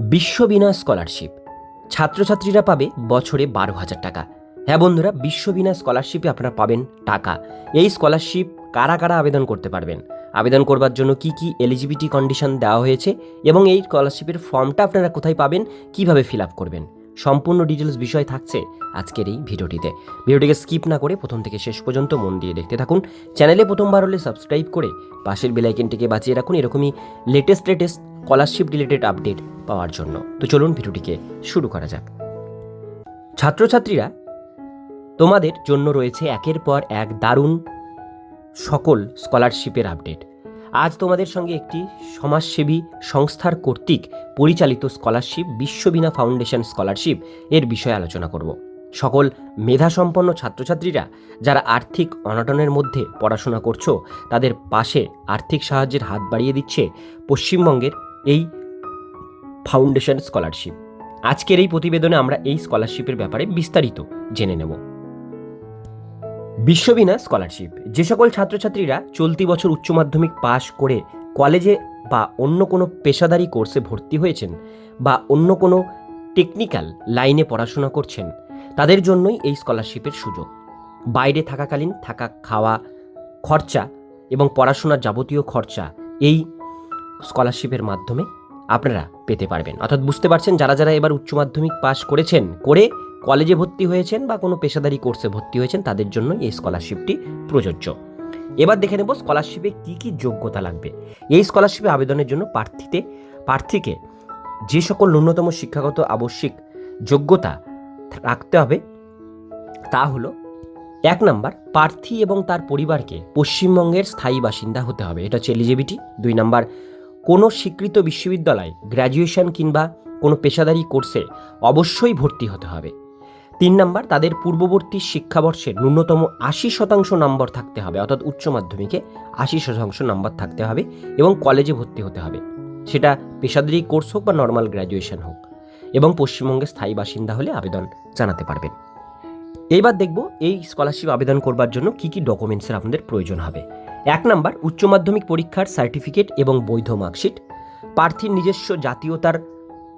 বিশ্ববিনা scholarship. ছাত্রছাত্রীরা পাবে বছরে বারো হাজার টাকা। হ্যাঁ বন্ধুরা বিশ্ববিনা স্কলারশিপে আপনারা পাবেন টাকা। এই স্কলারশিপ কারা কারা আবেদন করতে পারবেন? আবেদন করবার জন্য কি কি এলিজিবিলিটি কন্ডিশন দেওয়া হয়েছে এবং এই স্কলারশিপের ফর্মটা আপনারা কোথায় পাবেন, কীভাবে ফিল আপ করবেন? সম্পূর্ণ ডিটেলস বিষয় থাকছে আজকের এই ভিডিওটিতে। ভিডিওটিকে স্কিপ না করে প্রথম থেকে শেষ পর্যন্ত মন দিয়ে দেখতে থাকুন। চ্যানেলে প্রথমবার হলে সাবস্ক্রাইব করে পাশের বেলাইকেনটিকে বাঁচিয়ে রাখুন। এরকমই latest latest scholarship related update পাওয়ার জন্য। তো চলুন ভিডিওটিকে শুরু করা যাক। ছাত্রছাত্রীরা, তোমাদের জন্য রয়েছে একের পর এক দারুণ সকল স্কলারশিপের আপডেট। আজ তোমাদের সঙ্গে একটি সমাজসেবী সংস্থার কর্তৃক পরিচালিত স্কলারশিপ বিশ্ববিনা ফাউন্ডেশন স্কলারশিপ এর বিষয়ে আলোচনা করব। সকল মেধাসম্পন্ন ছাত্রছাত্রীরা, যারা আর্থিক অনটনের মধ্যে পড়াশোনা করছ, তাদের পাশে আর্থিক সাহায্যের হাত বাড়িয়ে দিচ্ছে পশ্চিমবঙ্গের এই ফাউন্ডেশন স্কলারশিপ। আজকের এই প্রতিবেদনে আমরা এই স্কলারশিপের ব্যাপারে বিস্তারিত জেনে নেব। বিশ্ববিনা স্কলারশিপ। যে সকল ছাত্রছাত্রীরা চলতি বছর উচ্চ মাধ্যমিক পাশ করে কলেজে বা অন্য কোনো পেশাদারি কোর্সে ভর্তি হয়েছেন বা অন্য কোনো টেকনিক্যাল লাইনে পড়াশোনা করছেন, তাদের জন্যই এই স্কলারশিপের সুযোগ। বাইরে থাকাকালীন থাকা খাওয়া খরচা এবং পড়াশোনার যাবতীয় খরচা এই স্কলারশিপের মাধ্যমে আপনারা পেতে পারবেন। অর্থাৎ বুঝতে পারছেন, যারা যারা এবার উচ্চ মাধ্যমিক পাশ করেছেন, করে কলেজে ভর্তি হয়েছেন বা কোনো পেশাদারি কোর্সে ভর্তি হয়েছেন, তাদের জন্য এই স্কলারশিপটি প্রযোজ্য। এবার দেখে নেব স্কলারশিপে কী কী যোগ্যতা লাগবে। এই স্কলারশিপে আবেদনের জন্য প্রার্থীতে, প্রার্থীকে যে সকল ন্যূনতম শিক্ষাগত আবশ্যিক যোগ্যতা রাখতে হবে, তা হলো, এক নাম্বার, প্রার্থী এবং তার পরিবারকে পশ্চিমবঙ্গের স্থায়ী বাসিন্দা হতে হবে। এটা হচ্ছে এলিজিবিলিটি। দুই নাম্বার কোনো স্বীকৃত বিশ্ববিদ্যালয় গ্র্যাজুয়েশন কিংবা কোনো পেশাদারি কোর্সে অবশ্যই ভর্তি হতে হবে। তিন নাম্বার, তাদের পূর্ববর্তী শিক্ষাবর্ষের ন্যূনতম আশি শতাংশ নম্বর থাকতে হবে, অর্থাৎ উচ্চ মাধ্যমিকে আশি শতাংশ নম্বর থাকতে হবে এবং কলেজে ভর্তি হতে হবে। সেটা পেশাদারি কোর্স হোক বা নর্মাল গ্র্যাজুয়েশন হোক। এবং পশ্চিমবঙ্গের স্থায়ী বাসিন্দা হলে আবেদন জানাতে পারবেন। এইবার দেখব এই স্কলারশিপ আবেদন করবার জন্য কি কি ডকুমেন্টসের আপনাদের প্রয়োজন হবে। এক নাম্বার, উচ্চ মাধ্যমিক পরীক্ষার সার্টিফিকেট এবং বৈধ মার্কশিট। প্রার্থীর নিজস্ব জাতীয়তার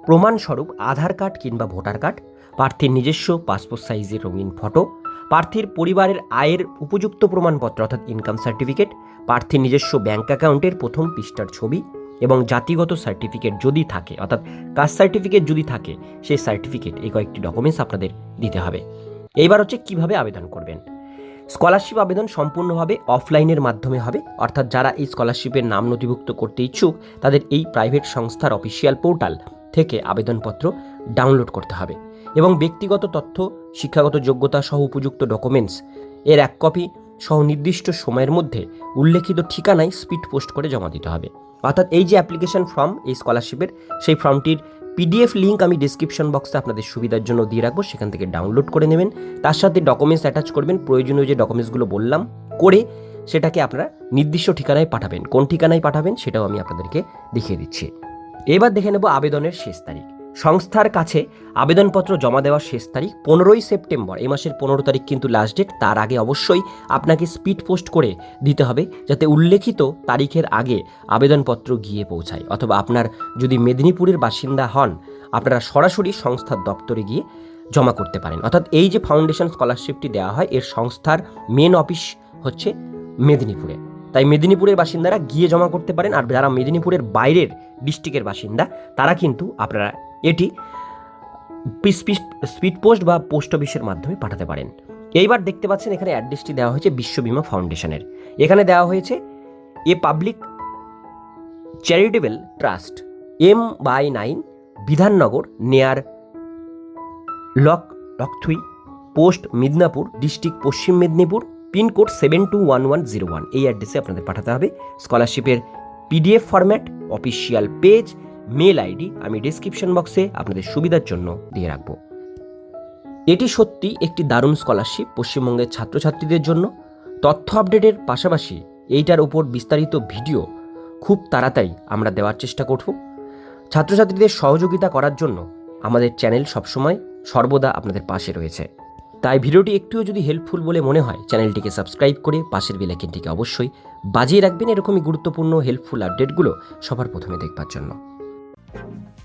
প্রমাণস্বরূপ আধার কার্ড কিংবা ভোটার কার্ড। প্রার্থীর নিজস্ব পাসপোর্ট সাইজের রঙিন ফটো। প্রার্থীর পরিবারের আয়ের উপযুক্ত প্রমাণপত্র অর্থাৎ ইনকাম সার্টিফিকেট প্রার্থীর নিজস্ব ব্যাঙ্ক অ্যাকাউন্টের প্রথম পৃষ্ঠার ছবি এবং জাতিগত সার্টিফিকেট যদি থাকে, অর্থাৎ কাস্ট সার্টিফিকেট যদি থাকে, সেই সার্টিফিকেট এই কয়েকটি ডকুমেন্টস আপনাদের দিতে হবে। এইবার হচ্ছে কীভাবে আবেদন করবেন? স্কলারশিপ আবেদন সম্পূর্ণভাবে অফলাইনের মাধ্যমে হবে। অর্থাৎ যারা এই স্কলারশিপের নাম নথিভুক্ত করতে ইচ্ছুক, তাদের এই প্রাইভেট সংস্থার অফিসিয়াল পোর্টাল থেকে আবেদনপত্র ডাউনলোড করতে হবে এবং ব্যক্তিগত তথ্য, শিক্ষাগত যোগ্যতা সহ উপযুক্ত ডকুমেন্টস এর এক কপি সহ নির্দিষ্ট সময়ের মধ্যে উল্লেখিত ঠিকানায় স্পিড পোস্ট করে জমা দিতে হবে। অর্থাৎ এই যে অ্যাপ্লিকেশন ফর্ম, এই স্কলারশিপের সেই ফর্মটির পিডিএফ লিঙ্ক আমি ডিসক্রিপশন বক্সে আপনাদের সুবিধার জন্য দিয়ে রাখব, সেখান থেকে ডাউনলোড করে নেবেন। তার সাথে ডকুমেন্টস অ্যাটাচ করবেন, প্রয়োজনীয় যে ডকুমেন্টসগুলো বললাম, করে সেটাকে আপনারা নির্দিষ্ট ঠিকানায় পাঠাবেন। কোন ঠিকানায় পাঠাবেন সেটাও আমি আপনাদেরকে দেখিয়ে দিচ্ছি। এবার দেখে নেব আবেদনের শেষ তারিখ। সংস্থার কাছে আবেদনপত্র জমা দেওয়ার শেষ তারিখ পনেরোই সেপ্টেম্বর। এই মাসের পনেরো তারিখ কিন্তু লাস্ট ডেট তার আগে অবশ্যই আপনাকে স্পিড পোস্ট করে দিতে হবে যাতে উল্লেখিত তারিখের আগে আবেদনপত্র গিয়ে পৌঁছায়। অথবা আপনার যদি মেদিনীপুরের বাসিন্দা হন, আপনারা সরাসরি সংস্থার দপ্তরে গিয়ে জমা করতে পারেন। অর্থাৎ এই যে ফাউন্ডেশন স্কলারশিপটি দেওয়া হয়, এর সংস্থার মেন অফিস হচ্ছে মেদিনীপুরে। তাই মেদিনীপুরের বাসিন্দারা গিয়ে জমা করতে পারেন। আর যারা মেদিনীপুরের বাইরের ডিস্ট্রিক্টের বাসিন্দা, তারা কিন্তু আপনারা এটি স্পিড পোস্ট বা পোস্ট অফিসের মাধ্যমে পাঠাতে পারেন। এইবার দেখতে পাচ্ছেন এখানে অ্যাড্রেসটি দেওয়া হয়েছে বিশ্ববিমা ফাউন্ডেশনের। এখানে দেওয়া হয়েছে a public charitable trust, M by nine, Bidhannagar, near lock, লকথুই, post Midnapore, district Paschim Medinipur, pincode seven two one one zero one. এই অ্যাড্রেসে আপনাদের পাঠাতে হবে। স্কলারশিপের PDF format, official page mail ID আমি ডিসক্রিপশন বক্সে আপনাদের সুবিধার জন্য দিয়ে রাখব। এটি সত্যি একটি দারুণ স্কলারশিপ পশ্চিমবঙ্গের ছাত্রছাত্রীদের জন্য। তথ্য আপডেটের পাশাপাশি এইটার উপর বিস্তারিত ভিডিও খুব তাড়াতাড়ি আমরা দেওয়ার চেষ্টা করব। ছাত্রছাত্রীদের সহযোগিতা করার জন্য আমাদের চ্যানেল সবসময় সর্বদা আপনাদের পাশে রয়েছে। তাই ভিডিওটি একটুও যদি হেল্পফুল বলে মনে হয় চ্যানেলটিকে সাবস্ক্রাইব করে পাশের বেলাইকেনটিকে অবশ্যই বাজিয়ে রাখবেন এরকমই গুরুত্বপূর্ণ হেল্পফুল আপডেটগুলো সবার প্রথমে দেখবার জন্য। Thank you.